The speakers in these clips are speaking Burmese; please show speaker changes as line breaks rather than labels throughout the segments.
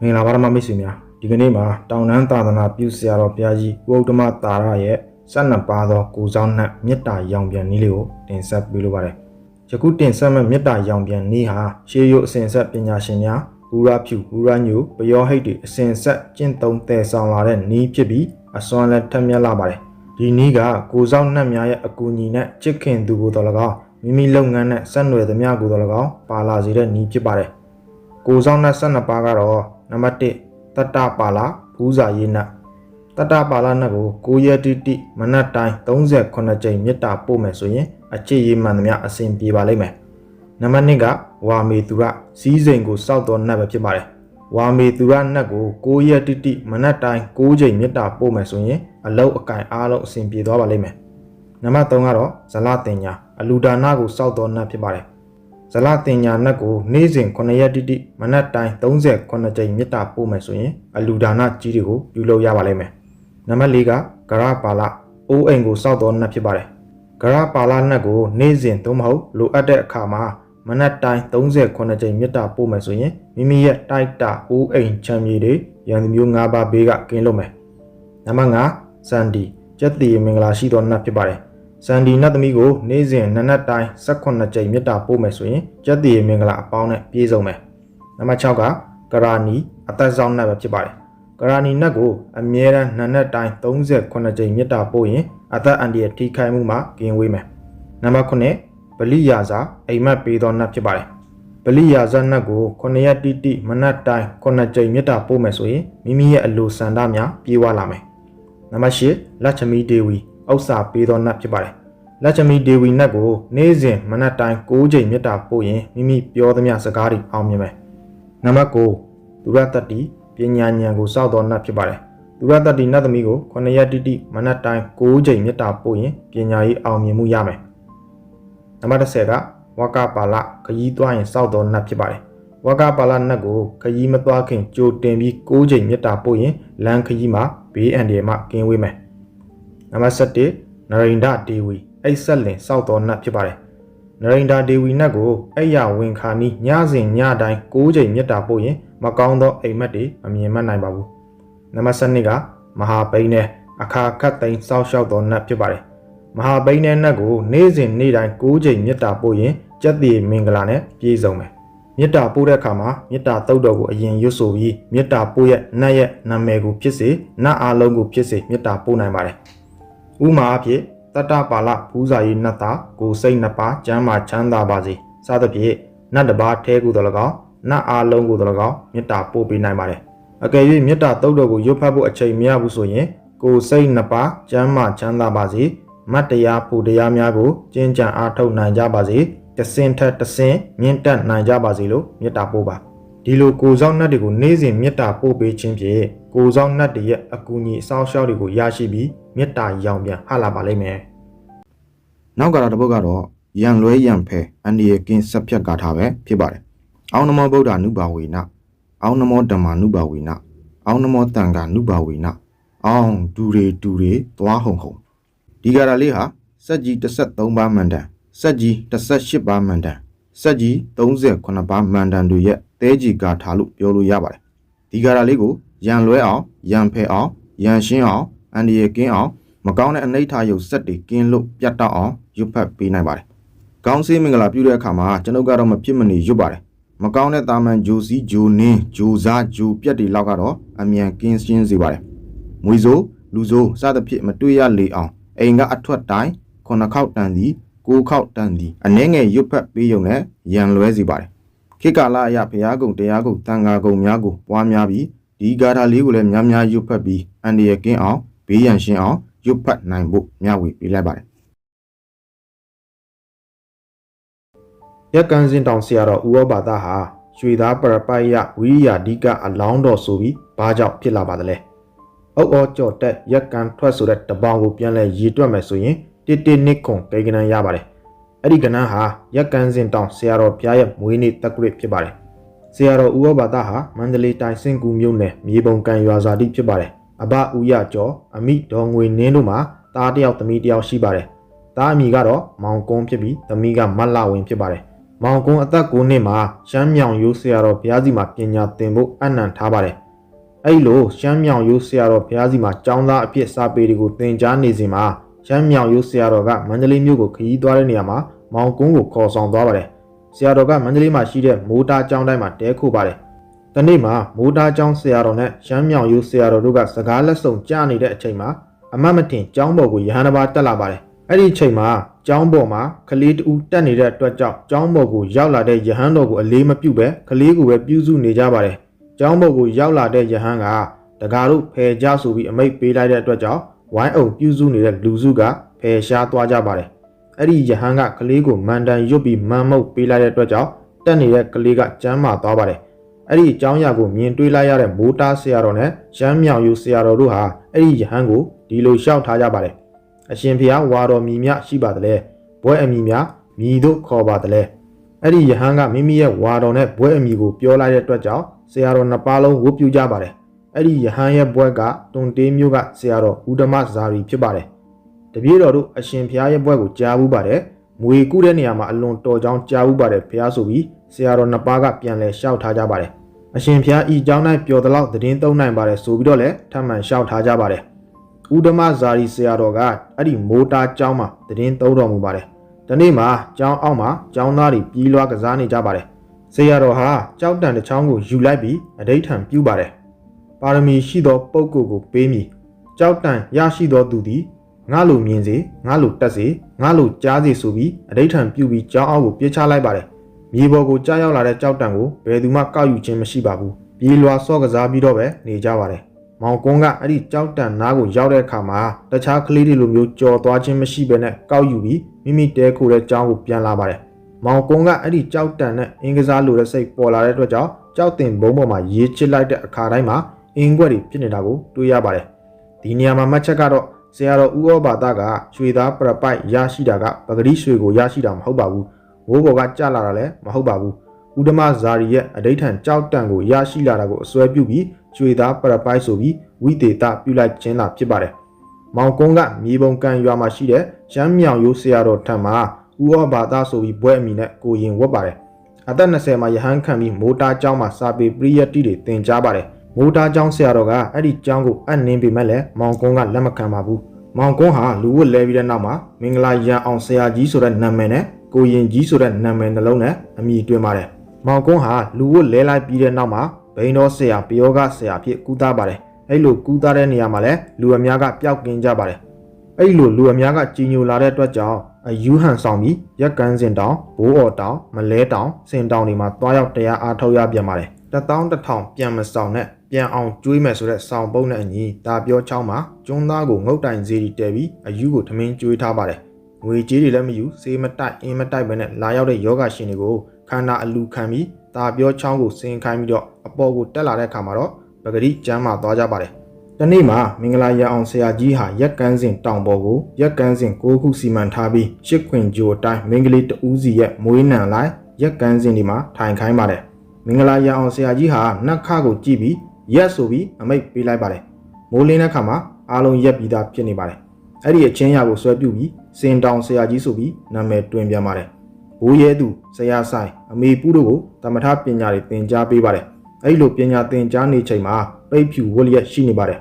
မင်္ဂလာပါဓမ္မမိတ်ဆွေများဒီကနေ့မှာတောင်တန်းသာသနာပြုဆရာတော်ဘုရားကြီးဥဒ္ဓမတာရရဲ့12ပါးသောကိုဆောင်နှံ့မေတ္တာရောင်ပြန်နည်းလေးကိုတင်ဆက်ပေးလိုပါတယ်ယခုတင်ဆက်မဲ့မေတ္တာရောင်ပြန်နည်းဟာရှေးရုပ်အစဉ်ဆက်ပညာရှင်များဘူရာဖြူဘူရာညိုပယောဟိတ်တွေအစဉ်ဆက်ကျင့်သုံးတည်ဆောင်လာတဲ့နည်းဖြစ်ပြီးအစွမ်းလည်းထက်မြက်လာပါတယ်ဒီနည်းကကိုဆောင်နှံ့များရဲ့အကူအညီနဲ့ချစ်ခင်သူကိုတော်၎င်းမိမိလုပ်ငန်းနဲ့ဆက်နွယ်သမျှကိုတော်၎င်းပါလာစေတဲ့နည်းဖြစ်ပါတယ်ကိုဆောင်နဲ့12ပါးကတော့ နံပါတ်1တတ္တပါဠဘူးဇာရေးနတ်တတ္တပါဠနတ်ကို9ရက်တိတိမနက်တိုင်း38ကြိမ်မေတ္တာပို့မယ်ဆိုရင်အခြေရေးမှန်သမျှအစဉ်ပြေပါလိမ့်မယ်နံပါတ်2ကဝါမေသူရစီးစိမ်ကိုစောက်တော်နတ်ပဲဖြစ်ပါတယ်ဝါမေသူရနတ်ကို9ရက်တိတိမနက်တိုင်း9ကြိမ်မေတ္တာပို့မယ်ဆိုရင်အလုတ်အကင်အားလုံးအစဉ်ပြေသွားပါလိမ့်မယ်နံပါတ်3ကတော့ဇလတင်ညာအလူဒါနကိုစောက်တော်နတ်ဖြစ်ပါတယ် ဇလတင်ညာနတ်ကိုနေ့စဉ်9ရက်တိတိမနက်တိုင်း38ကြိမ်မေတ္တာပို့မယ်ဆိုရင်အလူဒါနကြီးတွေကိုပြုလုပ်ရပါလိမ့်မယ်။နံပါတ်၄ကဂရပါလအိုးအိမ်ကိုစောက်တော်နတ်ဖြစ်ပါတယ်။ဂရပါလနတ်ကိုနေ့စဉ်သို့မဟုတ်လိုအပ်တဲ့အခါမှာမနက်တိုင်း38ကြိမ်မေတ္တာပို့မယ်ဆိုရင်မိမိရဲ့တိုက်တာအိုးအိမ်ချမ်းမြေတွေရန်သူမျိုး၅ပါးဘေးကကင်းလွတ်မယ်။နံပါတ်၅စန္ဒီကျက်တီမင်္ဂလာရှိသောနတ်ဖြစ်ပါတယ်။ စန္ဒီနတ်သမီးကိုနေ့စဉ်နနက်တိုင်း18ကြိမ်မေတ္တာပို့မယ်ဆိုရင်ကျက်တည်မင်္ဂလာအပေါင်းနဲ့ပြည့်စုံမယ်။နံပါတ်6ကကရာနီအသက်ဆောင်နတ်ပဲဖြစ်ပါတယ်။ကရာနီနတ်ကိုအမြဲတမ်းနနက်တိုင်း38ကြိမ်မေတ္တာပို့ရင်အသက်အန္တရာယ်ထိခိုက်မှုမှကင်းဝေးမယ်။နံပါတ်9ဗလိယာဇာအိမ်မက်ပေးသောနတ်ဖြစ်ပါတယ်။ဗလိယာဇာနတ်ကို9ရက်တိတိမနက်တိုင်း9ကြိမ်မေတ္တာပို့မယ်ဆိုရင်မိမိရဲ့အလိုဆန္ဒများပြေဝလာမယ်။နံပါတ်၈လက်ချမီဒေဝီ ဥစ္စာပေးသောနတ်ဖြစ်ပါတယ်။လက်ချမီဒေဝီနတ်ကိုနေ့စဉ်မနက်တိုင်း9ကြိမ်မေတ္တာပို့ရင်မိမိပြောသမျှစကားတွေအောင်မြင်မယ်။နံပါတ်9ဒုရတ္တိပညာဉာဏ်ကိုစောက်သောနတ်ဖြစ်ပါတယ်။ဒုရတ္တိနတ်သမီးကို9ရက်တိတိမနက်တိုင်း9ကြိမ်မေတ္တာပို့ရင်ပညာရေးအောင်မြင်မှုရမယ်။နံပါတ်10ကဝကပါလခยีသွားရင်စောက်သောနတ်ဖြစ်ပါတယ်။ဝကပါလနတ်ကိုခยีမသွားခင်ကြိုတင်ပြီး9ကြိမ်မေတ္တာပို့ရင်လမ်းခยีမှာဘေးအန္တရာယ်မှကင်းဝေးမယ်။ နံပါတ်7နရိန္ဒဒေဝီအိတ်ဆက်လင်စောက်တော်နတ်ဖြစ်ပါတယ်နရိန္ဒဒေဝီနတ်ကိုအိယာဝင်ခါနီးညစဉ်ညတိုင်း9ချိန်မြတ်တာပို့ရင်မကောင်းသောအိမ်မက်တွေမမြင်မှတ်နိုင်ပါဘူးနံပါတ်7ကမဟာပိန်းနဲ့အခါခတ်သိမ်းစောက်ရှောက်တော်နတ်ဖြစ်ပါတယ်မဟာပိန်းနဲ့နတ်ကိုနေ့စဉ်နေ့တိုင်း9ချိန်မြတ်တာပို့ရင်ကြက်တည်မင်္ဂလာနဲ့ပြည့်စုံမယ်မေတ္တာပို့တဲ့အခါမှာမေတ္တာတုတ်တော်ကိုအရင်ရွတ်ဆိုပြီးမေတ္တာပို့ရဲ့နတ်ရဲ့နာမည်ကိုဖြစ်စေနတ်အားလုံးကိုဖြစ်စေမေတ္တာပို့နိုင်ပါတယ် ဥမာအဖြစ်တတ္တပါဠဘူးဇာယီနတ်တာကိုစိတ်နှစ်ပါးကျမ်းမာချမ်းသာပါစေစသဖြင့်နတ်တစ်ပါးထဲကူတော်၎င်းနတ်အားလုံးကိုတော်၎င်းမေတ္တာပို့ပေးနိုင်ပါတယ်အကယ်၍မေတ္တာတုတ်တော်ကိုရွတ်ဖတ်ဖို့အချိန်မရဘူးဆိုရင်ကိုစိတ်နှစ်ပါးကျမ်းမာချမ်းသာပါစေမတ်တရားဖို့တရားများကိုကျင့်ကြံအားထုတ်နိုင်ကြပါစေတစင်ထက်တစင်မြင့်တက်နိုင်ကြပါစေလို့မေတ္တာပို့ပါဒီလိုကိုဆောင်နတ်တွေကိုနေ့စဉ်မေတ္တာပို့ပေးခြင်းဖြင့်ကိုဆောင်နတ်တွေရဲ့အကူအညီအဆောင်ရှောက်တွေကိုရရှိပြီး မေတ္တာရောင်ပြန်ဟလာပါလိမ့်မယ်။နောက်ကတော့တစ်ပုဒ်ကတော့ရန်လွဲရန်ဖဲအန္တရာယ်ကင်းဆက်ဖြတ်ကားထားပဲဖြစ်ပါတယ်။အောင်းနမောဗုဒ္ဓနုဘာဝေနအောင်းနမောဓမ္မနုဘာဝေနအောင်းနမောတန်ခါနုဘာဝေနအောင်းဒူတွေဒူတွေသွားဟုံဟုံဒီကရာလေးဟာစက်ကြီး33ပါးမန္တန်စက်ကြီး18ပါးမန္တန်စက်ကြီး38ပါးမန္တန်တွေရဲ့တဲကြီးကာထားလို့ပြောလို့ရပါတယ်။ဒီကရာလေးကိုရန်လွဲအောင်ရန်ဖဲအောင်ရန်ရှင်းအောင် အန္တရာယ်ကင်းအောင်မကောင်းတဲ့အနိဋ္ဌာယုတ်စက်တွေကင်းလို့ပြတ်တောက်အောင်ရွတ်ဖတ်ပေးနိုင်ပါတယ်။ကောင်းစေးမင်္ဂလာပြုတဲ့အခါမှာကျွန်ုပ်ကတော့မဖြစ်မနေရွတ်ပါတယ်။မကောင်းတဲ့တာမန်ဂျိုစီဂျိုနင်းဂျိုစားဂျိုပြက်တွေလောက်ကတော့အမြန်ကင်းရှင်းစေပါတယ်။မွေစိုးလူစိုးစသဖြင့်မတွေ့ရလေအောင်အိမ်ကအထွတ်တိုင်းခုနှစ်ခေါက်တန်သည်ကိုးခေါက်တန်သည်အနှဲငယ်ရွတ်ဖတ်ပေးုံနဲ့ရန်လွဲစေပါတယ်။ခေတ်ကာလအရဘုရားကုံတရားကုံတန်ဃာကုံများကိုပွားများပြီးဒီဂါထာလေးကိုလည်းများများရွတ်ဖတ်ပြီးအန္တရာယ်ကင်းအောင် ဘေးရန်ရှင်းအောင်ရွတ်ဖတ်နိုင်ဖို့မျှဝေပေးလိုက်ပါတယ်။ရက်ကန်းစင်တောင်ဆရာတော်ဥရောဘာသာဟာရွှေသားပရပိုက်ယဝိရိယဓိကအလောင်းတော်ဆိုပြီးဘာကြောင့်ဖြစ်လာပါသလဲ။အုတ်အောကြော်တက်ရက်ကန်ထွက်ဆိုတဲ့တပေါင်ကိုပြန်လဲရည်တွက်မယ်ဆိုရင်တစ်တစ်နစ်ခွန်ပေကနန်ရပါတယ်။အဲ့ဒီကနန်းဟာရက်ကန်းစင်တောင်ဆရာတော်ဘုရားရဲ့မွေးနေ့တက်ကြွဖြစ်ပါတယ်။ဆရာတော်ဥရောဘာသာဟာမန္တလေးတိုင်းစင်ကူမြို့နယ်မြေပုံကန်ရွာဇာတိဖြစ်ပါတယ်။ အဘဦးရကျော်အမိဒေါ်ငွေနင်းတို့မှာသားတစ်ယောက်သမီးတစ်ယောက်ရှိပါတယ်။သားအမိကတော့မောင်ကုန်းဖြစ်ပြီးသမီးကမတ်လာဝင်ဖြစ်ပါတယ်။မောင်ကွန်းအသက်9နှစ်မှာရှမ်းမြောင်ရိုးဆရာတော်ဘုရားစီမှာပညာသင်ဖို့အနံ့ထားပါတယ်အဲ့လိုရှမ်းမြောင်ရိုးဆရာတော်ဘုရားစီမှာကျောင်းသားအဖြစ်စာပေတွေကိုသင်ကြားနေစဉ်မှာရှမ်းမြောင်ရိုးဆရာတော်ကမန္တလေးမြို့ကိုခရီးသွားတဲ့နေရာမှာမောင်ကွန်းကိုခေါ်ဆောင်သွားပါတယ်ဆရာတော်ကမန္တလေးမှာရှိတဲ့မိုးတားကျောင်းတိုင်းမှာတဲခိုပါတယ် တနေ့မှာမိုးတားကျောင်းဆရာတော်နဲ့ရှမ်းမြောင်ရိုးဆရာတော်တို့ကစကားလက်ဆောင်ကြားနေတဲ့အချိန်မှာအမတ်မတင်ကျောင်းပေါ်ကိုရဟန်းတစ်ပါးတက်လာပါတယ်အဲ့ဒီအချိန်မှာကျောင်းပေါ်မှာကလေးတူတက်နေတဲ့အတွက်ကြောင့်ကျောင်းပေါ်ကိုရောက်လာတဲ့ယဟန်တော်ကိုအလေးမပြုတ်ပဲကလေးကိုပဲပြုစုနေကြပါတယ်ကျောင်းပေါ်ကိုရောက်လာတဲ့ယဟန်ကတကားတို့ဖယ်ကြဆိုပြီးအမိတ်ပေးလိုက်တဲ့အတွက်ကြောင့်ဝိုင်းအောင်ပြုစုနေတဲ့လူစုကဖယ်ရှားသွားကြပါတယ်အဲ့ဒီယဟန်ကကလေးကိုမန်တန်ရွတ်ပြီးမန်မုတ်ပေးလိုက်တဲ့အတွက်ကြောင့်တက်နေတဲ့ကလေးကကျမ်းမာသွားပါတယ် အဲ့ဒီအကြောင်းအရာကိုမြင်တွေ့လိုက်ရတဲ့မိုးတားဆရာတော်နဲ့ရှမ်းမြောင်ယူဆရာတော်တို့ဟာအဲ့ဒီယဟန်ကိုဒီလိုရှောက်ထားကြပါတယ်အရှင်ဖျားဝါတော်မြည်မြရှိပါတလဲဘွဲအမိများမြည်တို့ခေါ်ပါတလဲအဲ့ဒီယဟန်ကမိမိရဲ့ဝါတော်နဲ့ဘွဲအမိကိုပြောလိုက်တဲ့အတွက်ကြောင့်ဆရာတော်နှစ်ပါးလုံးဝတ်ပြုကြပါတယ်အဲ့ဒီယဟန်ရဲ့ဘွဲကတွန်တေးမျိုးကဆရာတော်ဥဒမဇာရီဖြစ်ပါတယ်တပည့်တော်တို့အရှင်ဖျားရဲ့ဘွဲကိုကြားဘူးပါတယ် မွေကုတဲ့နေရာမှာအလွန်တော်ကြောင်းကြားဘူးပါတယ်ဖျားဆိုပြီးဆရာတော်နှစ်ပါးကပြန်လဲရှောက်ထားကြပါတယ်အရှင်ဖျားဤเจ้า၌ပျော်တလောက်သတင်းသုံးနိုင်ပါတယ်ဆိုပြီးတော့လည်းထပ်မံလျှောက်ထားကြပါတယ်ဥဒမဇာရီဆရာတော်ကအဲ့ဒီမိုးတားကျောင်းမှာသတင်းသုံးတော်မူပါတယ်ဒီနေ့မှာကျောင်းအောက်မှာကျောင်းသားတွေပြီးလွှားကစားနေကြပါတယ်ဆရာတော်ဟာကြောက်တန်တစ်ချောင်းကိုယူလိုက်ပြီးအဋိဋ္ဌံပြုပါတယ်ပါရမီရှိသောပုဂ္ဂိုလ်ကိုပေးမည်ကြောက်တန်ရရှိသောသူသည်ငါလိုမြင်စေငါလိုတက်စေ ငါလိုကြားစေဆိုပြီးအဋိဋ္ဌံပြုပြီးကျောင်းအောက်ကိုပြစ်ချလိုက်ပါတယ်မြေပေါ်ကိုကြားရောက်လာတဲ့ကြောက်တန်ကိုဘယ်သူမှကောက်ယူခြင်းမရှိပါဘူးပြေးလွှာဆော့ကစားပြီးတော့ပဲနေကြပါတယ်မောင်ကွန်းကအဲ့ဒီကြောက်တန်နားကိုရောက်တဲ့အခါမှာတခြားကလေးတွေလိုမျိုးကြော်သွားခြင်းမရှိဘဲနဲ့ကောက်ယူပြီးမိမိတဲခိုတဲ့ကျောင်းကိုပြန်လာပါတယ်မောင်ကွန်းကအဲ့ဒီကြောက်တန်နဲ့အင်္ဂစားလိုတဲ့စိတ်ပေါ်လာတဲ့အတွက်ကြောင့်ကြောက်တင်ဘုံပေါ်မှာရေးချစ်လိုက်တဲ့အခါတိုင်းမှာအင်္ဂွက်တွေဖြစ်နေတာကိုတွေ့ရပါတယ်ဒီနေရာမှာမှတ်ချက်ကတော့ ဆရာတော်ဦးဩဘာသကရွှေသားပရပိုက်ရရှိတာကပဂတိရွှေကိုရရှိတာမဟုတ်ပါဘူးဝိုးဘော်ကကြလာတာလည်းမဟုတ်ပါဘူးဥဒမဇာရီရဲ့အဋိဋ္ဌံကြောက်တန်ကိုရရှိလာတာကိုအစွဲပြုပြီးရွှေသားပရပိုက်ဆိုပြီးဝိသေသပြုလိုက်ခြင်းသာဖြစ်ပါတယ်မောင်ကုန်းကမြေပုံကန်ရွာမှာရှိတဲ့ရမ်းမြောင်ရိုးဆရာတော်ထံမှာဥဩဘာသဆိုပြီးဘွဲအမိနဲ့ကိုရင်ဝတ်ပါတယ်အသက်20မှာယဟန်ခံပြီးမိုးတားကျောင်းမှာစာပေပရိယတ်တိတွေသင်ကြားပါတယ် မိုးတားကျောင်းဆရာတော်ကအဲ့ဒီကျောင်းကိုအနှင်းပေမဲ့လည်းမောင်ကုန်းကလက်မခံပါဘူးမောင်ကွန်းဟာလူဝတ်လဲပြီးတဲ့နောက်မှာမင်္ဂလာရန်အောင်ဆရာကြီးဆိုတဲ့နာမည်နဲ့ကိုရင်ကြီးဆိုတဲ့နာမည်နှလုံးနဲ့အမည်တွင်ပါတယ်။မောင်ကွန်းဟာလူဝတ်လဲလိုက်ပြီးတဲ့နောက်မှာဘိန်းတော်ဆရာပယောဂဆရာဖြစ်ကူးသားပါတယ်။အဲ့လိုကူးသားတဲ့နေရာမှာလည်းလူအများကပျောက်ကင်းကြပါတယ်။အဲ့လိုလူအများကကြီးညိုလာတဲ့အတွက်ကြောင့်အယူဟန်ဆောင်ပြီးရက်ကန်းစင်တောင်ဘိုးအော်တောင်မလဲတောင်စင်တောင်တွေမှာတွားရောက်တရားအားထုတ်ရပြန်ပါတယ်။တထောင်တထောင်ပြန်မဆောင်နဲ့ ပြန်အောင်ကျွေးမယ်ဆိုတဲ့စောင်ပုံးနဲ့အညီဒါပြောချောင်းမှာကျွန်းသားကိုငုတ်တိုင်စေးတီတဲပြီးအယူကိုထမင်းကျွေးထားပါတယ်။ငွေကြေးတွေလည်းမယူစေးမတိုက်အင်းမတိုက်ပဲနဲ့လာရောက်တဲ့ယောဂရှင်တွေကိုခန္ဓာအလူခံပြီးဒါပြောချောင်းကိုစင်ခိုင်းပြီးတော့အပေါ်ကိုတက်လာတဲ့အခါမှာတော့ပဂရိကျမ်းမှာသွားကြပါတယ်။တနေ့မှာမင်္ဂလာရအောင်ဆရာကြီးဟာရက်ကန်းစင်တောင်ပေါ်ကိုရက်ကန်းစင်၉ခုစီမံထားပြီးရှစ်ခွင်ဂျိုအတိုင်းမင်္ဂလိတဦးစီရဲ့မွေးနံလိုက်ရက်ကန်းစင်ဒီမှာထိုင်ခိုင်းပါတယ်။မင်္ဂလာရအောင်ဆရာကြီးဟာနတ်ခါကိုကြည့်ပြီး ရက်ဆိုပြီးအမိတ်ပေးလိုက်ပါတယ်မိုးလင်းတဲ့ခါမှာအားလုံးရက်ပြီးသားဖြစ်နေပါတယ်အဲ့ဒီအချင်းရကိုဆွဲပြုပြီးစင်တောင်ဆရာကြီးဆိုပြီးနာမည်တွင်ပြန်ပါတယ်ဘိုးရဲသူဆရာဆိုင်အမေပူးတို့ကိုတမထပညာတွေသင်ကြားပေးပါတယ်အဲ့လိုပညာသင်ကြားနေချိန်မှာပိတ်ဖြူဝက်လျက်ရှိနေပါတယ်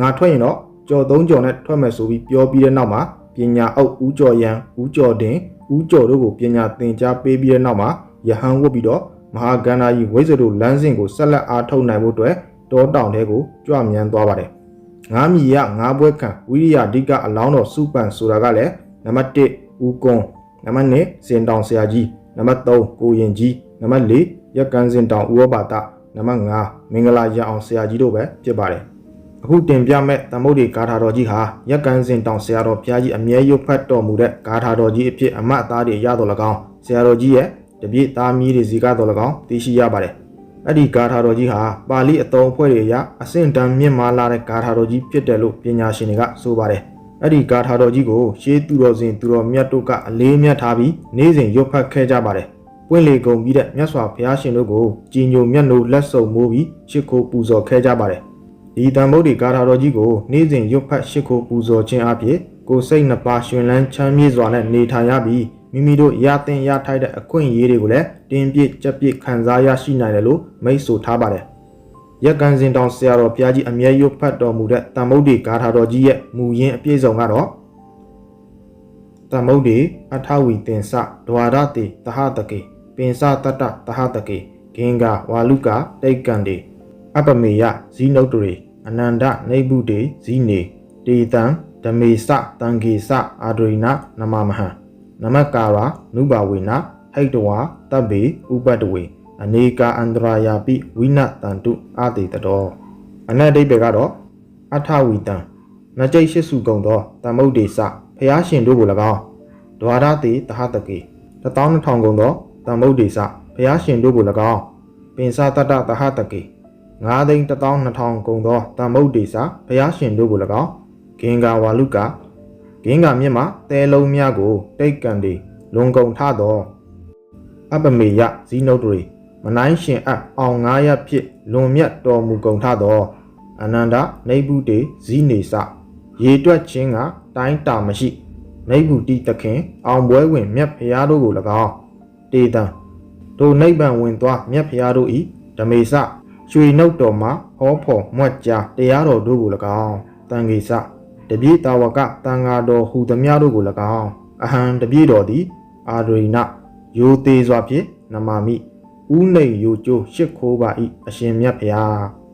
ငါထွက်ရင်တော့ကြော်သုံးကြော်နဲ့ထွက်မယ်ဆိုပြီးပြောပြီးတဲ့နောက်မှာပညာအုပ်ဦးကျော်ရန်ဦးကျော်တင်ဦးကျော်တို့ကိုပညာသင်ကြားပေးပြီးတဲ့နောက်မှာယဟန်ဝတ်ပြီးတော့မဟာကန္နာကြီးဝိဇ္ဇတို့လမ်းစဉ်ကိုဆက်လက်အားထုတ်နိုင်ဖို့အတွက် တောတောင်ထဲကိုကြွမြန်းသွားပါတယ်။ငါးမြီရငါးပွဲခံဝိရိယအဓိကအလောင်းတော်စုပန်ဆိုတာကလည်းနံပါတ်1ဦးကုန်းနံပါတ်2စင်တောင်ဆရာကြီးနံပါတ်3ကိုရင်ကြီးနံပါတ်4ရက်ကန်းစင်တောင်ဥရောပါတနံပါတ်5မင်္ဂလာရအောင်ဆရာကြီးတို့ပဲဖြစ်ပါတယ်။အခုတင်ပြမဲ့သမုဒ္ဒေဂါထာတော်ကြီးဟာရက်ကန်းစင်တောင်ဆရာတော်ဘုရားကြီးအမြဲရုပ်ဖတ်တော်မူတဲ့ဂါထာတော်ကြီးအဖြစ်အမတ်အသားတွေရတော်၎င်းဆရာတော်ကြီးရဲ့တပြည့်သားမီးတွေစီကားတော်၎င်းသိရှိရပါတယ်။ အဲ့ဒီဂါထာတော်ကြီးဟာပါဠိအသုံးအဖွဲ့တွေအရအဆင့်တန်းမြင့်မားလာတဲ့ဂါထာတော်ကြီးဖြစ်တယ်လို့ပညာရှင်တွေကဆိုပါတယ်။အဲ့ဒီဂါထာတော်ကြီးကိုရှေးသူတော်စင်သူတော်မြတ်တို့ကအလေးမြတ်ထားပြီးနေ့စဉ်ရွတ်ဖတ်ခဲ့ကြပါတယ်။ပွင့်လေကုန်ပြီးတဲ့မြတ်စွာဘုရားရှင်တို့ကိုကြည်ညိုမြတ်နိုးလက်ဆုံမိုးပြီးရှ िख ိုးပူဇော်ခဲ့ကြပါတယ်။ဒီတန်ဖိုးဒီဂါထာတော်ကြီးကိုနေ့စဉ်ရွတ်ဖတ်ရှ िख ိုးပူဇော်ခြင်းအပြင်ကိုယ်စိတ်နှစ်ပါးရှင်လန်းချမ်းမြေ့စွာနဲ့နေထိုင်ရပြီး မိမိတို့ရသင်ရထိုက်တဲ့အခွင့်အရေးတွေကိုလည်းတင်းပြည့်ကြက်ပြည့်ခံစားရရှိနိုင်တယ်လို့မိတ်ဆိုထားပါတယ်။ရက်ကန်စင်တောင်ဆရာတော်ဘုရားကြီးအမြဲရွတ်ဖတ်တော်မူတဲ့တန်မုတ်ဒီဂါထာတော်ကြီးရဲ့မူရင်းအပြည့်စုံကတော့တန်မုတ်ဒီအထဝီတင်စဒွါရတိတဟတကေပင်စတတ္တတဟတကေဂင်္ဂဝါလုကတိတ်ကန်တေအပမေယဇီနုတ်တရေအနန္တနေဗုတေဇီနေတေတံဓမေစတံဂေစအာဒရိနနမမဟံ နမကာရာနုဘဝေနဟိတဝါတပ်ဘေဥပတဝေအနေကာအန္တရာယာပိဝိနတန္တုအာတေတတော်အနတ်ဒိဗေကတော့အထဝီတံနကြိတ်ရှိစုကုံသောတမုတ်ဒေစဖျားရှင်တို့ကို၎င်းဒွါရတိတဟတကေ12000ကုံသောတမုတ်ဒေစဖျားရှင်တို့ကို၎င်းပင်စတတ္တတဟတကေ9သိန်း12000ကုံသောတမုတ်ဒေစဖျားရှင်တို့ကို၎င်းဂင်္ဂါဝါလုက ဂင်္ဂါမြစ်မှာတဲလုံးများကို တိတ်ကန်ဒီလွန်ကုန်ထသောအပမေယဇီနုတ်တွေမနိုင်ရှင်အပ်အောင်ငါးရဖြစ်လွန်မြတ်တော်မူကုန်ထသောအနန္တနေဗုတေဇီနေစရေတွက်ခြင်းကတိုင်းတာမရှိနေဗုတိတခင် အောင်ပွဲဝင်မြတ်ဖရာတို့ကို၎င်းတေတံတို့နိဗ္ဗာန်ဝင်သွားမြတ်ဖရာတို့ဤဓမေစရွှေနှုတ်တော်မှာဟောဖို့မွတ်ကြားတရားတော်တို့ကို၎င်းတန်ခေစ တပြည့်တာဝကတန်ဃာတော်ဟူသည်များတို့ကို၎င်းအဟံတပြည့်တော်သည် အာဒရိနယိုသေးစွာဖြင့်နမာမိဥနေယိုကျိုးရှစ်ခိုးပါဤအရှင်မြတ်ဖျား